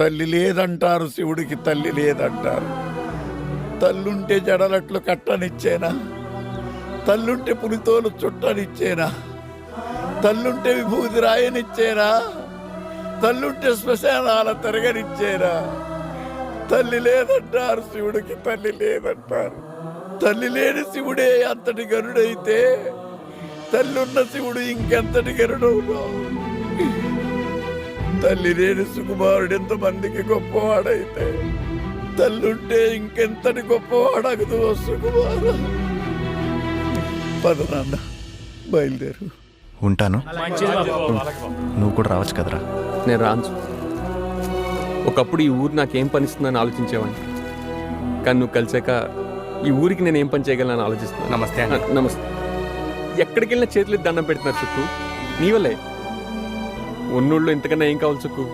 తల్లి లేదంటారు శివుడికి తల్లి లేదంటారు. తల్లుంటే జడలట్లు కట్టనిచ్చేనా? తల్లుంటే పులితోలు చుట్టనిచ్చేనా? తల్లుంటే విభూతి రాయనిచ్చేనా? తల్లుంటే శ్మశానాల తిరగనిచ్చేనా? తల్లి లేదంటారు శివుడికి తల్లి లేదంటారు. తల్లి లేని శివుడే అంతటి గరుడైతే తల్లున్న శివుడు ఇంకెంతటి గరుడవులో తల్లి లేని సుకుమారుడు ఎంతమందికి గొప్పవాడైతే. తల్లుంటే ఇంకెంతటి గొప్పవాడగదు సుకుమారు. పద నాన్న బయలుదేరు. ఉంటాను. నువ్వు కూడా రావచ్చు కదరా. నేను రాను. ఒకప్పుడు ఈ ఊరు నాకేం పనిస్తుందని ఆలోచించేవాడిని. కానీ నువ్వు కలిసాక ఈ ఊరికి నేను ఏం పని చేయగలను ఆలోచిస్తున్నాను. నమస్తే నమస్తే. ఎక్కడికి వెళ్ళినా చేతులు దండం పెడుతున్నారు చుక్కు నీ వల్లే. ఉన్నోళ్ళు ఇంతకన్నా ఏం కావాలి చుక్కు